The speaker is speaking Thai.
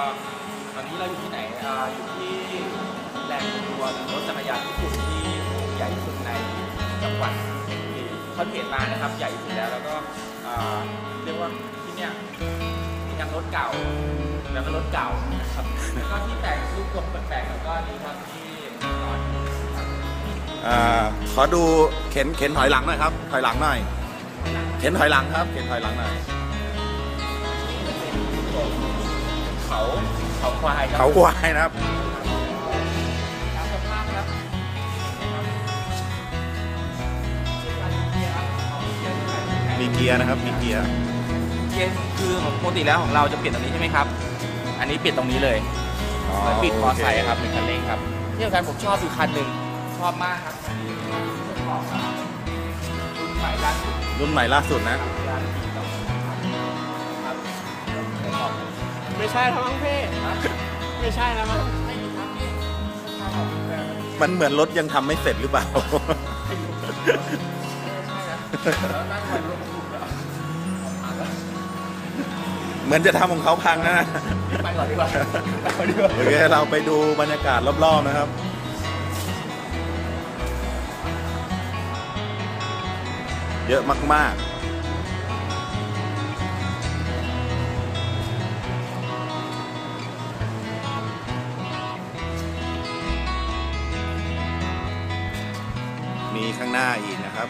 ็ตอนนี้เราอยู่ที่ไหนอ่าอยู่ที่แหล่งรวมรถจักรยานญี่ปุ่นที่ใหญ่ที่สุดในจังหวัดเพชรบุรีเขาเห็นมานะครับใหญ่ที่สุดแล้วแล้วก็อ่าเรียกว่าที่เนี่ยมีทั้งรถเก่าแล้วก็รถเก่านะครับแล้วก็ที่แต่งรูปทรงแปลกๆแล้วก็นี่ครับที่นอนอยู่ครับอ่าขอดูเข็นเข็นถอยหลังหน่อยครับ ถอยหลังหน่อย เข็นถอยหลังครับ เข็นถอยหลังหน่อย เขาควายครับเขาควายนะครับ ตามสภาพครับมีเกียร์นะครับ มีเกียร์ เกียร์คือของปกติแล้วของเราจะเปลี่ยนตรงนี้ใช่ไหมครับ อันนี้เปลี่ยนตรงนี้เลยเหมือนปิดมอไซค์ครับเป็นคันเร่งครับที่สำคัญผมชอบอยู่คันหนึ่งชอบมากครับอันนี้ผมชอบครับรุ่นใหม่ล่าสุดรุ่นใหม่ล่าสุดนะ ครับยานปีสองพันครับ ไม่ใช่แล้วมั้งพี่ไม่ใช่แล้วมั้งไม่มีครับพี่ชอบของแบบมันเหมือนรถยังทำไม่เสร็จหรือเปล่าไม่รู้ใช่นะแล้วนั่งไปรถบรรทุกเหรออะแล้วเหมือนจะทำของเขาพังนะ ไปก่อนดีกว่าไปก่อนดีกว่าโอเคเราไปดูบรรยากาศรอบๆนะครับ เยอะมากๆ มีข้างหน้าอีกนะครับ